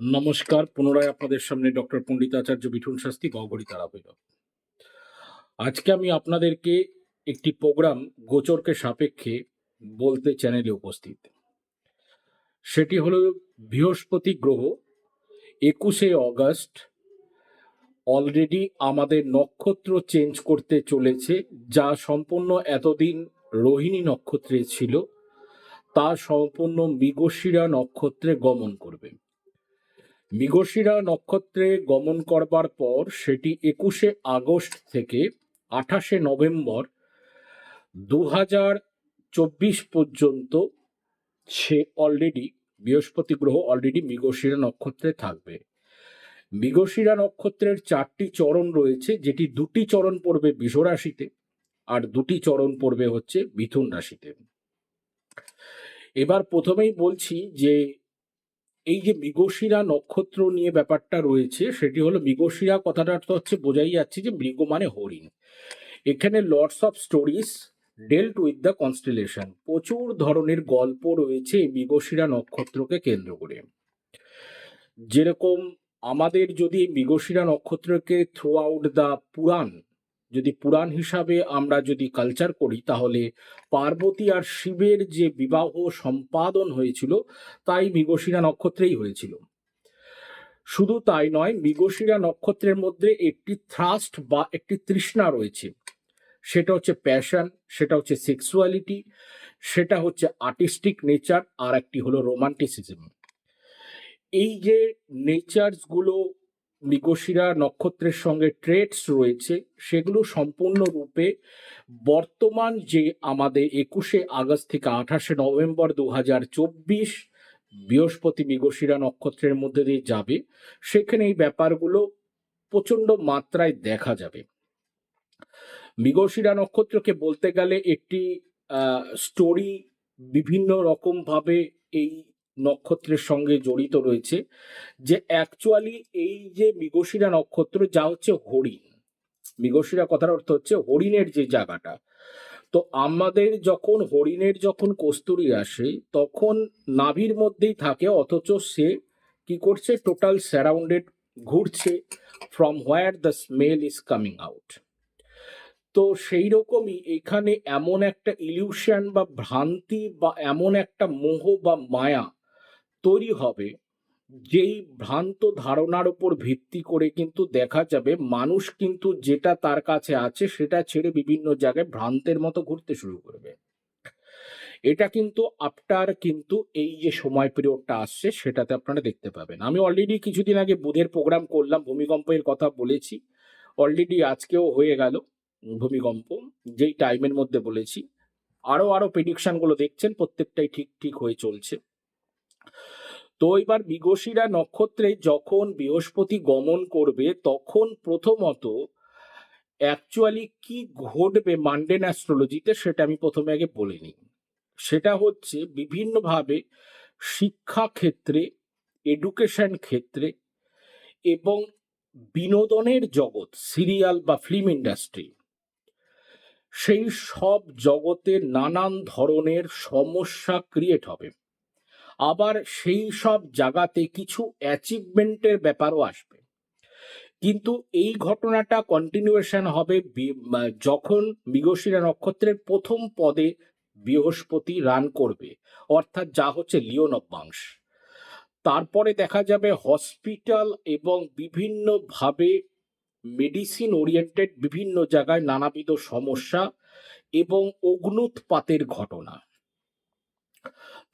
নমস্কার, পুনরায় আপনাদের সামনে ডক্টর পণ্ডিতাচার্য বিঠুন শাস্তি গহ্বরী তারাপীঠ আজকে আমি আপনাদেরকে একটি প্রোগ্রাম গোচরকে সাপেক্ষে বলতে চ্যানেলে উপস্থিত। সেটি হল বৃহস্পতি গ্রহ, একুশে অগস্ট, অলরেডি আমাদের নক্ষত্র চেঞ্জ করতে চলেছে, যা সম্পূর্ণ এতদিন রোহিণী নক্ষত্রে ছিল, তা সম্পূর্ণ মৃগশিরা নক্ষত্রে গমন করবে। মৃগশিরা নক্ষত্রে গমন করবার পর সেটি একুশে আগস্ট থেকে আঠাশে নভেম্বর দু হাজার চব্বিশ পর্যন্ত সে অলরেডি বৃহস্পতি গ্রহ অলরেডি মৃগশিরা নক্ষত্রে থাকবে। মৃগশিরা নক্ষত্রের চারটি চরণ রয়েছে, যেটি দুটি চরণ পড়বে বৃষ রাশিতে আর দুটি চরণ পড়বে হচ্ছে মিথুন রাশিতে। এবার প্রথমেই বলছি যে এই যে মৃগশিরা নক্ষত্র নিয়ে ব্যাপারটা রয়েছে, সেটি হলো মৃগশিরা কথাটা তো হচ্ছে বোঝাই যাচ্ছে যে মৃগ মানে হরিণ। এখানে lords of stories dealt with the constellation. প্রচুর ধরনের গল্প রয়েছে এই মৃগশিরা নক্ষত্রকে কেন্দ্র করে। যেরকম আমাদের যদি মৃগশিরা নক্ষত্রকে থ্রু আউট দ্য পুরাণ যদি পুরাণ হিসাবে আমরা যদি কালচার করি, তাহলে পার্বতী আর শিবের যে বিবাহ সম্পাদন হয়েছিল, তাই মৃগশিরা নক্ষত্রেই হয়েছিল। শুধু তাই নয়, মৃগশিরা নক্ষত্রের মধ্যে একটি থ্রাস্ট বা একটি তৃষ্ণা রয়েছে। সেটা হচ্ছে প্যাশন সেটা হচ্ছে সেক্সুয়ালিটি সেটা হচ্ছে আর্টিস্টিক নেচার আর একটি হলো রোমান্টিসিজম এই যে নেচারসগুলো মৃগশিরা নক্ষত্রের সঙ্গে ট্রেডস রয়েছে, সেগুলো সম্পূর্ণরূপে বর্তমান যে আমাদের একুশে আগস্ট থেকে আঠাশে নভেম্বর দু হাজার চব্বিশ বৃহস্পতি মৃগশিরা নক্ষত্রের মধ্যে দিয়ে যাবে, সেখানে এই ব্যাপারগুলো প্রচণ্ড মাত্রায় দেখা যাবে। মৃগশিরা নক্ষত্রকে বলতে গেলে একটি স্টোরি বিভিন্ন রকমভাবে এই নক্ষত্রের সঙ্গে জড়িত রয়েছে, যে অ্যাকচুয়ালি এই যে মৃগশিরা নক্ষত্র, যা হচ্ছে হরিণ। মৃগশিরা কথার অর্থ হচ্ছে হরিণের যে জায়গাটা। তো আমাদের যখন হরিণের যখন কস্তুরি আসে, তখন নাভির মধ্যেই থাকে, অথচ সে কি করছে? টোটাল স্যারাউন্ডেড ঘুরছে from where the smell is coming out তো সেই রকমই এখানে এমন একটা ইলিউশন বা ভ্রান্তি বা এমন একটা মোহ বা মায়া তৈরি হবে, যেই ভ্রান্ত ধারণার উপর ভিত্তি করে কিন্তু দেখা যাবে মানুষ কিন্তু যেটা তার কাছে আছে সেটা ছেড়ে বিভিন্ন জায়গায় ভ্রান্তের মতো ঘুরতে শুরু করবে। এটা কিন্তু আফটার কিন্তু এই যে সময় পিরিয়ডটা আসছে সেটাতে আপনারা দেখতে পাবেন। আমি অলরেডি কিছুদিন আগে বুধের প্রোগ্রাম করলাম, ভূমিকম্পের কথা বলেছি। অলরেডি আজকেও হয়ে গেল ভূমিকম্প, যেই টাইমের মধ্যে বলেছি। আরও আরও প্রেডিকশনগুলো দেখছেন, প্রত্যেকটাই ঠিক ঠিক হয়ে চলছে। তো এবার মৃগশিরা নক্ষত্রে যখন বৃহস্পতি গমন করবে, তখন প্রথমত অ্যাকচুয়ালি কি ঘটবে মান্ডেন অ্যাস্ট্রোলজিতে সেটা আমি প্রথমে আগে বলে নিই। সেটা হচ্ছে বিভিন্নভাবে শিক্ষা ক্ষেত্রে এডুকেশন ক্ষেত্রে এবং বিনোদনের জগৎ সিরিয়াল বা ফিল্ম ইন্ডাস্ট্রি সেই সব জগতে নানান ধরনের সমস্যা ক্রিয়েট হবে। আবার সেই সব জায়গাতে কিছু অ্যাচিভমেন্টের ব্যাপারও আসবে। কিন্তু এই ঘটনাটা কন্টিনিউয়েশন হবে যখন মৃগশিরা নক্ষত্রের প্রথম পদে বৃহস্পতি রান করবে, অর্থাৎ যা হচ্ছে লিওন অব্যাংশ তারপরে দেখা যাবে হসপিটাল এবং বিভিন্নভাবে মেডিসিন ওরিয়েন্টেড বিভিন্ন জায়গায় নানাবিধ সমস্যা এবং অগ্নুৎপাতের ঘটনা।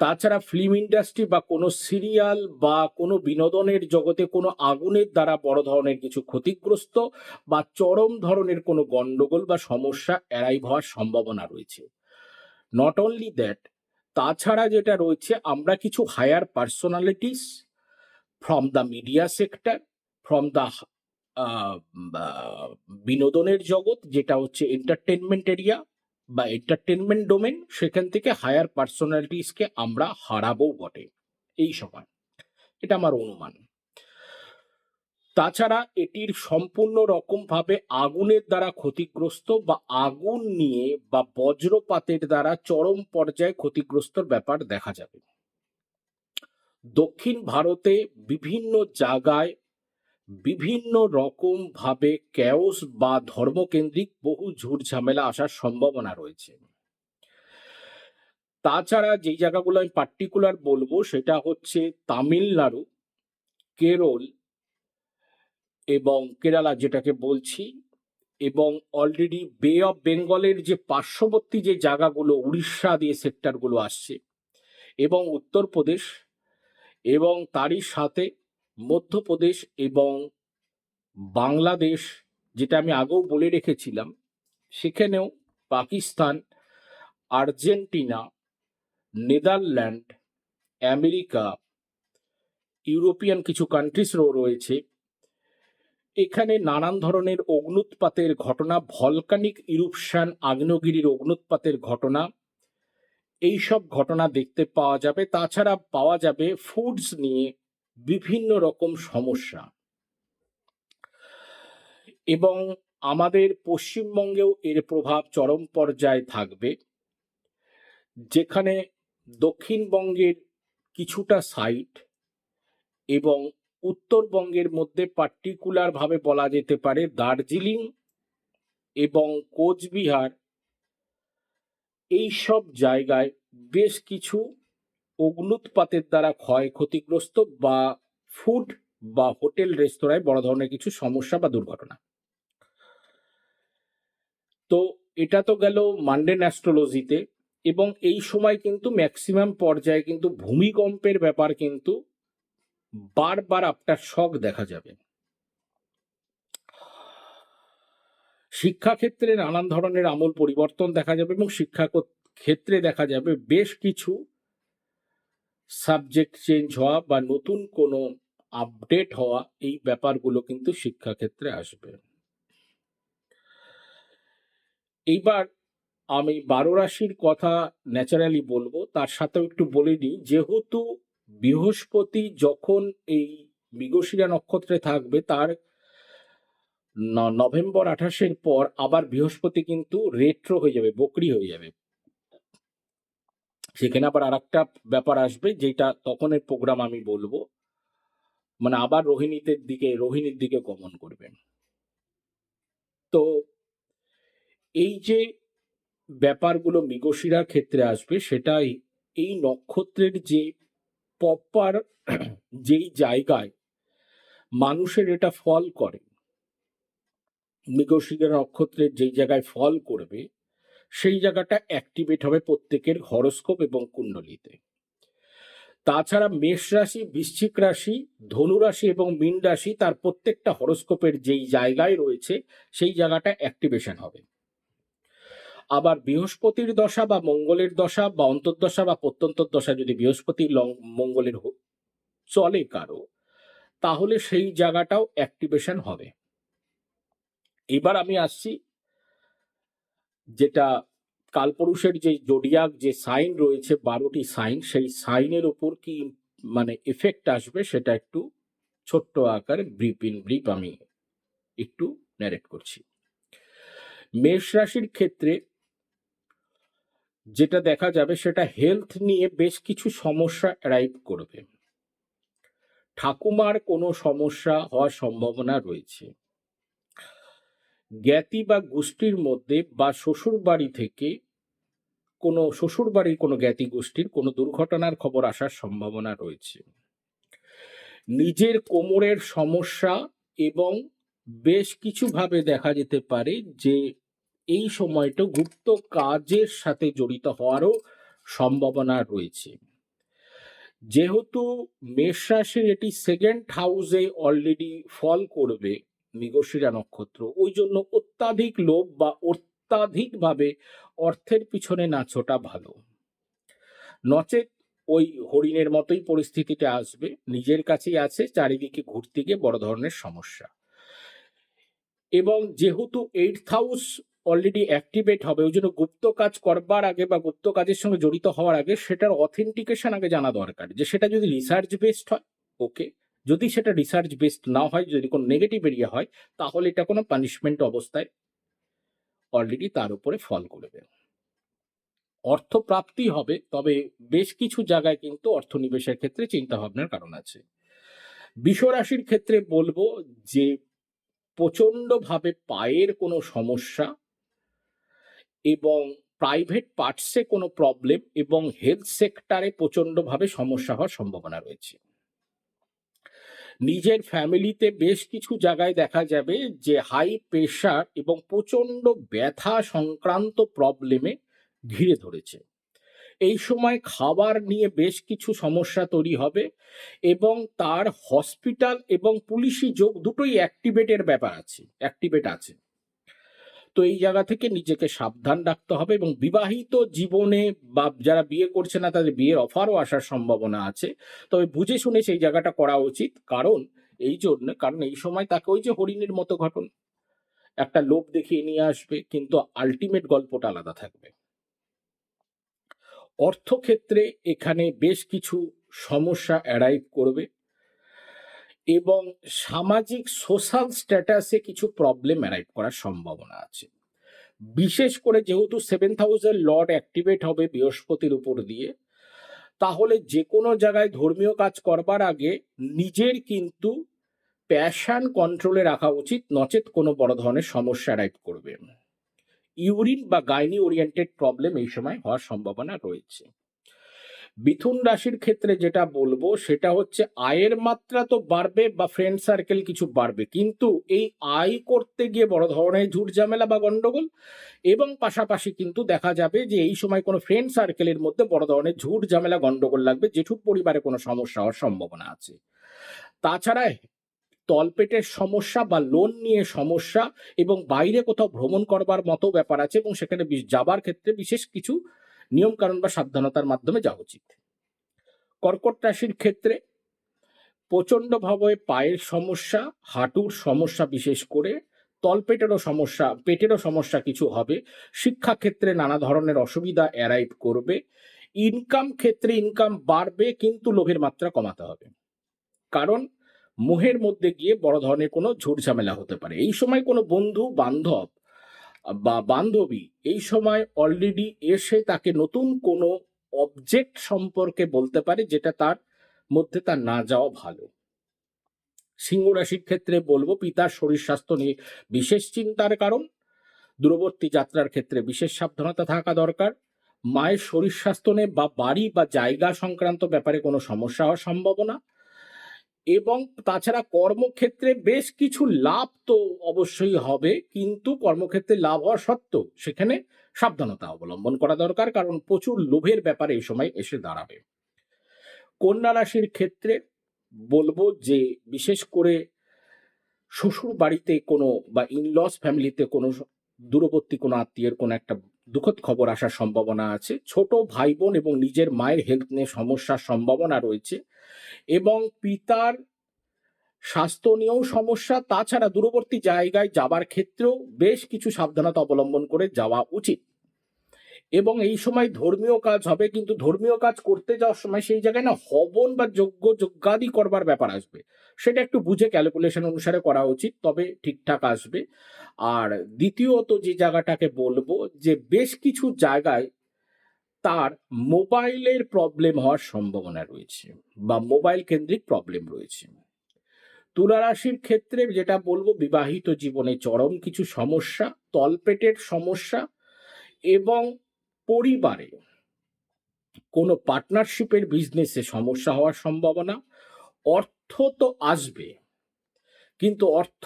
তাছাড়া ফিল্ম ইন্ডাস্ট্রি বা কোনো সিরিয়াল বা কোনো বিনোদনের জগতে কোনো আগুনের দ্বারা বড় ধরনের কিছু ক্ষতিগ্রস্ত বা চরম ধরনের কোনো গন্ডগোল বা সমস্যা এড়াই হওয়ার সম্ভাবনা রয়েছে। নট অনলি দ্যাট তাছাড়া যেটা রয়েছে, আমরা কিছু higher personalities from the media sector from the বিনোদনের জগৎ, যেটা হচ্ছে এন্টারটেনমেন্ট এরিয়া বা এন্টারটেনমেন্ট ডোমেন সেখান থেকে হায়ার পার্সোনালিটিসকে আমরা হারাবো বটে। এই সময় এটা আমার অনুমান। তাছাড়া এটির সম্পূর্ণ রকমভাবে আগুনের দ্বারা ক্ষতিগ্রস্ত বা আগুন নিয়ে বা বজ্রপাতের দ্বারা চরম পর্যায়ে ক্ষতিগ্রস্তর ব্যাপার দেখা যাবে। দক্ষিণ ভারতে বিভিন্ন জায়গায় বিভিন্ন রকম ভাবে ক্যাওস বা ধর্মকেন্দ্রিক বহু ঝুট ঝামেলা আসার সম্ভাবনা রয়েছে। তাছাড়া যেই জায়গাগুলো আমি পার্টিকুলার বলব সেটা হচ্ছে তামিলনাড়ু, কেরল এবং কেরালা যেটাকে বলছি এবং অলরেডি বে অফ বেঙ্গলের যে পার্শ্ববর্তী যে জায়গাগুলো উড়িষ্যা দিয়ে সেক্টরগুলো আসছে এবং উত্তরপ্রদেশ এবং তারই সাথে মধ্যপ্রদেশ এবং বাংলাদেশ, যেটা আমি আগেও বলে রেখেছিলাম, সেখানেও Pakistan, Argentina, Netherland, America, European কিছু কান্ট্রিজও রয়েছে। এখানে নানান ধরনের অগ্নুৎপাতের ঘটনা ভলকানিক ইরুপশন আগ্নেয়গিরির অগ্নুৎপাতের ঘটনা এই সব ঘটনা দেখতে পাওয়া যাবে। তাছাড়া পাওয়া যাবে ফুডস নিয়ে। বিভিন্ন রকম সমস্যা। এবং আমাদের পশ্চিমবঙ্গেও এর প্রভাব চরম পর্যায়ে থাকবে। যেখানে দক্ষিণবঙ্গের কিছুটা সাইট এবং উত্তরবঙ্গের মধ্যে পার্টিকুলার ভাবে বলা যেতে পারে দার্জিলিং এবং কোচবিহার। এই সব জায়গায় বেশ কিছু অগ্নুৎপাতের দ্বারা ক্ষয়ক্ষতিগ্রস্ত বা ফুড বা হোটেল, রেস্তোরাঁয় বড় ধরনের কিছু সমস্যা বা দুর্ঘটনা। তো এটা তো গেল মান্ডেন অ্যাস্ট্রোলজিতে এবং এই সময় কিন্তু ম্যাক্সিমাম পর্যায়ে কিন্তু ভূমিকম্পের ব্যাপার কিন্তু বারবার আপনার শখ দেখা যাবে। শিক্ষাক্ষেত্রে নানান ধরনের আমূল পরিবর্তন দেখা যাবে এবং শিক্ষা ক্ষেত্রে দেখা যাবে বেশ কিছু সাবজেক্ট চেঞ্জ হওয়া বা নতুন কোনো আপডেট হওয়া এই ব্যাপারগুলো কিন্তু শিক্ষাক্ষেত্রে আসবে। এইবার আমি বারো রাশির কথা ন্যাচারালি বলব, তার সাথেও একটু বলে নিই, যেহেতু বৃহস্পতি যখন এই মৃগশিরা নক্ষত্রে থাকবে, তার নভেম্বর আঠাশের পর আবার বৃহস্পতি কিন্তু রেট্রো হয়ে যাবে, বকরি হয়ে যাবে। সেখানে আবার আর একটা ব্যাপার আসবে, যেটা তখনের প্রোগ্রাম আমি বলব। মানে আবার রোহিণীদের দিকে, রোহিণীর দিকে গমন করবেন। তো এই যে ব্যাপারগুলো মৃগশিরার ক্ষেত্রে আসবে, সেটাই এই নক্ষত্রের যে প্রপার যেই জায়গায় মানুষের এটা ফল করে, মৃগশিরা নক্ষত্রের যেই জায়গায় ফল করবে সেই জায়গাটা অ্যাক্টিভেট হবে প্রত্যেকের হরস্কোপ এবং কুণ্ডলিতে। তাছাড়া মেষ রাশি, বৃশ্চিক রাশি, ধনু রাশি এবং মীন রাশি তার প্রত্যেকটা হরস্কোপের যেই জায়গায় রয়েছে সেই জায়গাটা অ্যাক্টিভেশন হবে। আবার বৃহস্পতির দশা বা মঙ্গলের দশা বা অন্তর্দশা বা প্রত্যন্তর দশা যদি বৃহস্পতি লং- মঙ্গলের চলে কারও, তাহলে সেই জায়গাটাও অ্যাক্টিভেশন হবে। এবার আমি আসছি যেটা কালপুরুষের যে জোডিয়াক যে সাইন রয়েছে, বারোটি সাইন, সেই সাইনের উপর কি মানে এফেক্ট আসবে সেটা একটু ছোট্ট আকারে ব্রিপ ইন ব্রিপ আমি একটু ন্যারেট করছি। মেষ রাশির ক্ষেত্রে যেটা দেখা যাবে সেটা হেলথ নিয়ে বেশ কিছু সমস্যা অ্যারাইভ করবে। ঠাকুমার কোনো সমস্যা হওয়ার সম্ভাবনা রয়েছে। জ্ঞাতি বা গোষ্ঠীর মধ্যে বা শ্বশুর বাড়ি থেকে কোনো শ্বশুর বাড়ির কোনো জ্ঞাতি গোষ্ঠীর কোনো দুর্ঘটনার খবর আসার সম্ভাবনা রয়েছে। নিজের কোমরের সমস্যা এবং বেশ কিছু ভাবে দেখা যেতে পারে যে এই সময়টা গুপ্ত কাজের সাথে জড়িত হওয়ারও সম্ভাবনা রয়েছে। যেহেতু মেষ রাশির এটি সেকেন্ড হাউসে অলরেডি ফল করবে মৃগশিরা নক্ষত্র। ওই জন্য অত্যাধিক লোভ বা অত্যাধিকভাবে অর্থের পিছনে না ছোটা ভালো। নচেত ওই হরিণের মতোই পরিস্থিতিটা আসবে। নিজের কাছেই আছে, চারিদিকে ঘুরতে গিয়ে বড় ধরনের সমস্যা। এবং যেহেতু এইট হাউস অলরেডি অ্যাক্টিভেট হবে, ওই জন্য গুপ্ত কাজ করবার আগে বা গুপ্ত কাজের সঙ্গে জড়িত হওয়ার আগে সেটার অথেন্টিকেশন আগে জানা দরকার। যে সেটা যদি রিসার্চ বেসড হয় ওকে যদি সেটা রিসার্চ বেসড না হয়, যদি কোনো নেগেটিভ এরিয়া হয়, তাহলে এটা কোনো পানিশমেন্ট অবস্থায় অলরেডি তার উপরে ফল করে করবে অর্থপ্রাপ্তি হবে, তবে বেশ কিছু জায়গায় কিন্তু অর্থনিবেশের ক্ষেত্রে চিন্তা ভাবনার কারণ আছে। বিশ্বরাশির ক্ষেত্রে বলব যে, প্রচণ্ডভাবে পায়ের কোনো সমস্যা এবং প্রাইভেট পার্টসে কোনো প্রবলেম এবং হেলথ সেক্টরে প্রচণ্ডভাবে সমস্যা হওয়ার সম্ভাবনা রয়েছে। নিজের ফ্যামিলিতে বেশ কিছু জায়গায় দেখা যাবে যে হাই প্রেশার এবং প্রচণ্ড ব্যথা সংক্রান্ত প্রবলেমে ঘিরে ধরেছে। এই সময় খাবার নিয়ে বেশ কিছু সমস্যা তৈরি হবে এবং তার হসপিটাল এবং পুলিশি যোগ দুটোই অ্যাক্টিভেটের ব্যাপার আছে অ্যাক্টিভেট আছে। তো এই জায়গা থেকে নিজেকে সাবধান রাখতে হবে এবং বিবাহিত জীবনে বা যারা বিয়ে করছে না, তাদের বিয়ের অফারও আসার সম্ভাবনা আছে। তবে বুঝে শুনে সেই জায়গাটা করা উচিত। কারণ এই জন্য, কারণ এই সময় তাকে ওই যে হরিণের মতো ঘটন। একটা লোভ দেখিয়ে নিয়ে আসবে, কিন্তু আলটিমেট গল্পটা আলাদা থাকবে। অর্থক্ষেত্রে এখানে বেশ কিছু সমস্যা অ্যারাইভ করবে। এবং সামাজিক সোশ্যাল স্ট্যাটাসে কিছু প্রবলেম অ্যারাইভ করার সম্ভাবনা আছে। বিশেষ করে যেহেতু সেভেন থাউজেন্ড লর্ড অ্যাক্টিভেট হবে বৃহস্পতির উপর দিয়ে, তাহলে যে কোনো জায়গায় ধর্মীয় কাজ করবার আগে নিজের কিন্তু প্যাশন কন্ট্রোলে রাখা উচিত, নচেত কোনো বড় ধরনের সমস্যা অ্যারাইভ করবে। ইউরিন বা গাইনি ওরিয়েন্টেড প্রবলেম এই সময় হওয়ার সম্ভাবনা রয়েছে। মিথুন রাশির ক্ষেত্রে যেটা বলব, সেটা হচ্ছে আয়ের মাত্রা তো বাড়বে বা ফ্রেন্ড সার্কেল কিছু বাড়বে। কিন্তু এই আয় করতে গিয়ে বড় ধরনের ঝুট ঝামেলা বা গন্ডগোল এবং পাশাপাশি কিন্তু দেখা যাবে যে এই সময় কোনো ফ্রেন্ড সার্কেলের মধ্যে বড় ধরনের ঝুট ঝামেলা, গন্ডগোল লাগবে জেঠুর পরিবারে কোনো সমস্যা হওয়ার সম্ভাবনা আছে। তাছাড়া তলপেটের সমস্যা বা লোন নিয়ে সমস্যা এবং বাইরে কোথাও ভ্রমণ করবার মতো ব্যাপার আছে এবং সেখানে যাবার ক্ষেত্রে বিশেষ কিছু নিয়ম কারণ বা সাবধানতার মাধ্যমে যাওয়া উচিত। কর্কট রাশির ক্ষেত্রে প্রচণ্ডভাবে পায়ের সমস্যা, হাঁটুর সমস্যা বিশেষ করে, তলপেটেরও সমস্যা, পেটেরও সমস্যা কিছু হবে। শিক্ষাক্ষেত্রে নানা ধরনের অসুবিধা অ্যারাইভ করবে। ইনকাম ক্ষেত্রে ইনকাম বাড়বে, কিন্তু লোভের মাত্রা কমাতে হবে। কারণ মোহের মধ্যে গিয়ে বড় ধরনের কোনো ঝুট ঝামেলা হতে পারে। এই সময় কোনো বন্ধু, বান্ধব বা বান্ধবী এই সময় অলরেডি এসে তাকে নতুন কোনো অবজেক্ট সম্পর্কে বলতে পারে যেটা তার মধ্যে তার না যাওয়া ভালো। সিংহ রাশির ক্ষেত্রে বলব পিতার শরীর স্বাস্থ্য নিয়ে বিশেষ চিন্তার কারণ। দূরবর্তী যাত্রার ক্ষেত্রে বিশেষ সাবধানতা থাকা দরকার। মায়ের শরীর স্বাস্থ্য নিয়ে বা বাড়ি বা জায়গা সংক্রান্ত ব্যাপারে কোনো সমস্যা হওয়ার সম্ভাবনা। এবং তাছাড়া কর্মক্ষেত্রে বেশ কিছু লাভ তো অবশ্যই হবে, কিন্তু কর্মক্ষেত্রে লাভ হওয়া সত্ত্বেও সেখানে সাবধানতা অবলম্বন করা দরকার, কারণ প্রচুর লোভের ব্যাপারে এই সময় এসে দাঁড়াবে। কন্যা রাশির ক্ষেত্রে বলব যে, বিশেষ করে শ্বশুর বাড়িতে কোনো বা ইনলস ফ্যামিলিতে কোনো দূরবর্তী কোনো আত্মীয়ের কোনো একটা দুঃখদ খবর আসার সম্ভাবনা আছে। ছোট ভাই বোন এবং নিজের মায়ের হেলথ নিয়ে সমস্যার সম্ভাবনা রয়েছে এবং পিতার স্বাস্থ্য নিয়েও সমস্যা। তাছাড়া দূরবর্তী জায়গায় যাবার ক্ষেত্রেও বেশ কিছু সাবধানতা অবলম্বন করে যাওয়া উচিত। এবং এই সময় ধর্মীয় কাজ হবে, কিন্তু ধর্মীয় কাজ করতে যাওয়ার সময় সেই জায়গায় না হবন বা যজ্ঞ, যজ্ঞাদি করবার ব্যাপার আসবে। সেটা একটু বুঝে ক্যালকুলেশন অনুসারে করা উচিত, তবে ঠিকঠাক আসবে। আর দ্বিতীয়ত যে জায়গাটাকে বলব, যে বেশ কিছু জায়গায় তার মোবাইলের প্রবলেম হওয়ার সম্ভাবনা রয়েছে বা মোবাইল কেন্দ্রিক প্রবলেম রয়েছে। তুলা রাশির ক্ষেত্রে যেটা বলব, বিবাহিত জীবনে চরম কিছু সমস্যা, তলপেটের সমস্যা এবং পরিবারে কোনো পার্টনারশিপের বিজনেসে সমস্যা হওয়ার সম্ভাবনা, অর্থ তো আসবে, কিন্তু অর্থ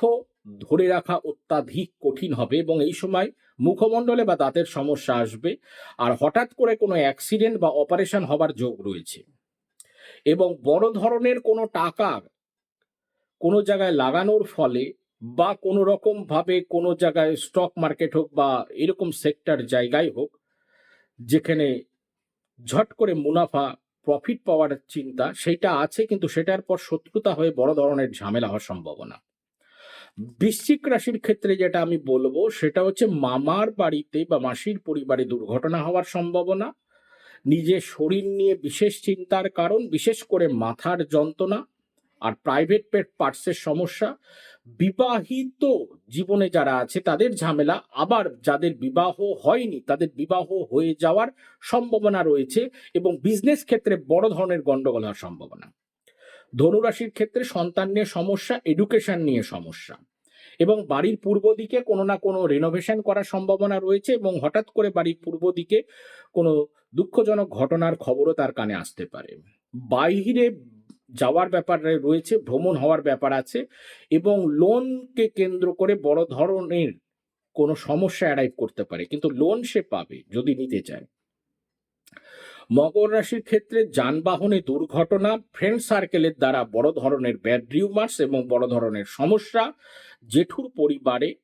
ধরে রাখা অত্যাধিক কঠিন হবে এবং এই সময় মুখমণ্ডলে বা দাঁতের সমস্যা আসবে আর হঠাৎ করে কোনো অ্যাক্সিডেন্ট বা অপারেশন হবার যোগ রয়েছে এবং বড় ধরনের কোনো টাকা কোনো জায়গায় লাগানোর ফলে বা কোনো রকম ভাবে কোনো জায়গায় স্টক মার্কেট হোক বা এরকম সেক্টর জায়গায় হোক যেখানে ঝট করে মুনাফা প্রফিট পাওয়ার চিন্তা সেটা আছে কিন্তু সেটার পর শত্রুতা হয়ে বড় ধরনের ঝামেলা হওয়ার সম্ভাবনা। বৃশ্চিক রাশির ক্ষেত্রে যেটা আমি বলব, সেটা হচ্ছে মামার বাড়িতে বা মাসির পরিবারে দুর্ঘটনা হওয়ার সম্ভাবনা নিজের শরীর নিয়ে বিশেষ চিন্তার কারণ, বিশেষ করে মাথার যন্ত্রণা আর প্রাইভেট পেট পার্টসের সমস্যা বিবাহিত জীবনে যারা আছে, তাদের ঝামেলা। আবার যাদের বিবাহ হয়নি, তাদের বিবাহ হয়ে যাওয়ার সম্ভাবনা রয়েছে এবং বিজনেস ক্ষেত্রে বড় ধরনের গন্ডগোল হওয়ার সম্ভাবনা। ধনুরাশির ক্ষেত্রে সন্তান নিয়ে সমস্যা এডুকেশন নিয়ে সমস্যা এবং বাড়ির পূর্ব দিকে কোনো না কোনো রেনোভেশন করার সম্ভাবনা রয়েছে এবং হঠাৎ করে বাড়ির পূর্ব দিকে কোনো দুঃখজনক ঘটনার খবরও তার কানে আসতে পারে। বাইরে যাওয়ার ব্যাপার রয়েছে, ভ্রমণ হওয়ার ব্যাপার আছে এবং লোনকে কেন্দ্র করে বড় ধরনের কোনো সমস্যা অ্যারাইভ করতে পারে। কিন্তু লোন সে পাবে যদি নিতে চায়। মকর রাশির ক্ষেত্রে যানবাহনে দুর্ঘটনা ফ্রেন্ড সার্কেলের দ্বারা বড় ধরনের ব্যাড রিউমার্স এবং বড় ধরনের সমস্যা, জেঠুর পরিবারে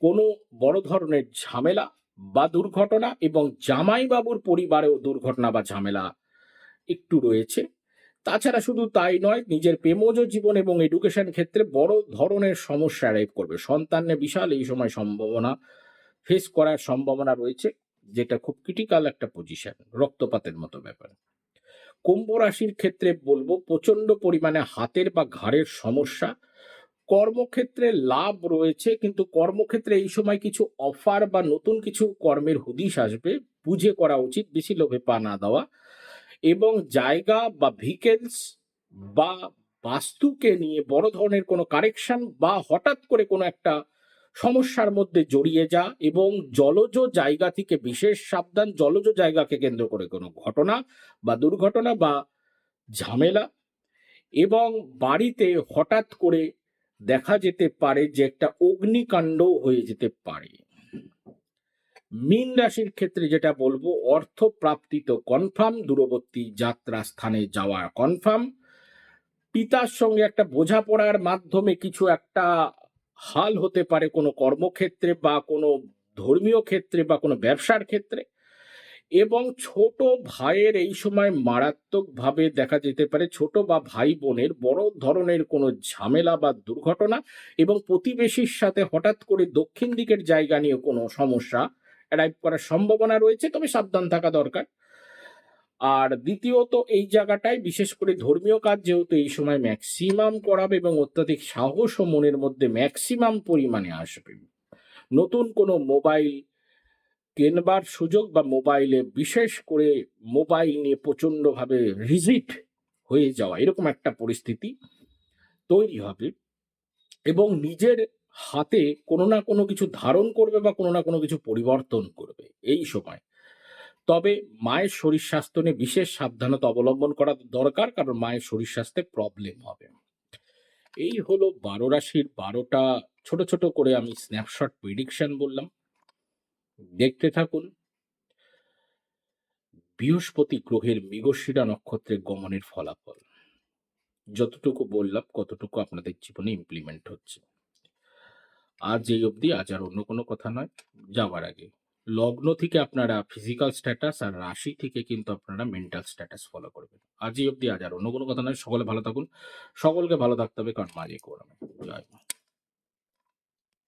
কোনো বড় ধরনের ঝামেলা বা দুর্ঘটনা এবং জামাইবাবুর পরিবারেও দুর্ঘটনা বা ঝামেলা একটু রয়েছে। তাছাড়া শুধু তাই নয়, নিজের প্রেমজ জীবন এবং এডুকেশন ক্ষেত্রে বড় ধরনের সমস্যা অ্যারাইভ করবে। সন্তানের বিশাল এই সময় সম্ভাবনা ফেস করার সম্ভাবনা রয়েছে, যেটা খুব ক্রিটিক্যাল একটা পজিশন রক্তপাতের মতো ব্যাপার। কুম্ভ রাশির ক্ষেত্রে বলব প্রচণ্ড পরিমাণে হাতের বা ঘাড়ের সমস্যা। কর্মক্ষেত্রে লাভ রয়েছে, কিন্তু কর্মক্ষেত্রে এই সময় কিছু অফার বা নতুন কিছু কর্মের হুদিশ আসবে। বুঝে করা উচিত, বেশি লোভে পা না দেওয়া। এবং জায়গা বা ভিকেলস বা বাস্তুকে নিয়ে বড় ধরনের কোনো কারেকশন বা হঠাৎ করে কোনো একটা সমস্যার মধ্যে জড়িয়ে যা এবং জলজ জায়গা থেকে বিশেষ সাবধান জলজ জায়গাকে কেন্দ্র করে কোনো ঘটনা বা দুর্ঘটনা বা ঝামেলা এবং বাড়িতে হঠাৎ করে দেখা যেতে পারে যে একটা অগ্নিকাণ্ড হয়ে যেতে পারে। মীন রাশির ক্ষেত্রে যেটা বলব অর্থ প্রাপ্তি তো কনফার্ম দূরবর্তী যাত্রা স্থানে যাওয়া কনফার্ম পিতার সঙ্গে একটা বোঝাপড়ার মাধ্যমে কিছু একটা হাল হতে পারে কোনো কর্মক্ষেত্রে বা কোনো ধর্মীয় ক্ষেত্রে বা কোনো ব্যবসার ক্ষেত্রে। এবং ছোট ভাইয়ের এই সময় মারাত্মকভাবে দেখা যেতে পারে ছোট বা ভাই বোনের বড় ধরনের কোনো ঝামেলা বা দুর্ঘটনা এবং প্রতিবেশীর সাথে হঠাৎ করে দক্ষিণ দিকের জায়গা নিয়ে কোনো সমস্যা অ্যারাইভ করার সম্ভাবনা রয়েছে, তবে সাবধান থাকা দরকার। আর দ্বিতীয়ত, এই জায়গাটায় বিশেষ করে ধর্মীয় কাজ যেহেতু এই সময় ম্যাক্সিমাম করাবে এবং অত্যাধিক সাহস ও মনের মধ্যে ম্যাক্সিমাম পরিমাণে আসবে। নতুন কোনো মোবাইল কেনবার সুযোগ বা মোবাইলে বিশেষ করে মোবাইল নিয়ে প্রচণ্ডভাবে রিজিট হয়ে যাওয়া, এরকম একটা পরিস্থিতি তৈরি হবে। এবং নিজের হাতে কোনো না কোনো কিছু ধারণ করবে বা কোনো না কোনো কিছু পরিবর্তন করবে, এই সময়। তবে মায়ের শরীর স্বাস্থ্য নিয়ে বিশেষ সাবধানতা অবলম্বন করা দরকার, কারণ মায়ের শরীর স্বাস্থ্যে প্রবলেম হবে। এই হলো বারো রাশির বারোটা, ছোট ছোট করে আমি স্ন্যাপশট প্রিডিকশন বললাম। দেখতে থাকুন। বৃহস্পতি গ্রহের মৃগশিরা নক্ষত্রের গমনের ফলাফল। যতটুকু বললাম, কতটুকু আপনাদের জীবনে ইমপ্লিমেন্ট হচ্ছে। আজ যেই অবধি আজ আর অন্য কোনো কথা নয়, যাওয়ার আগে। লগ্ন থেকে আপনারা ফিজিক্যাল স্ট্যাটাস আর রাশি থেকে কিন্তু আপনারা মেন্টাল স্ট্যাটাস ফলো করবেন। আজ এই অবধি আজ আর অন্য কোনো কথা নয়। সকলে ভালো থাকুন। সকলকে ভালো থাকতে হবে কারণ মাঝে করবে জয় মা।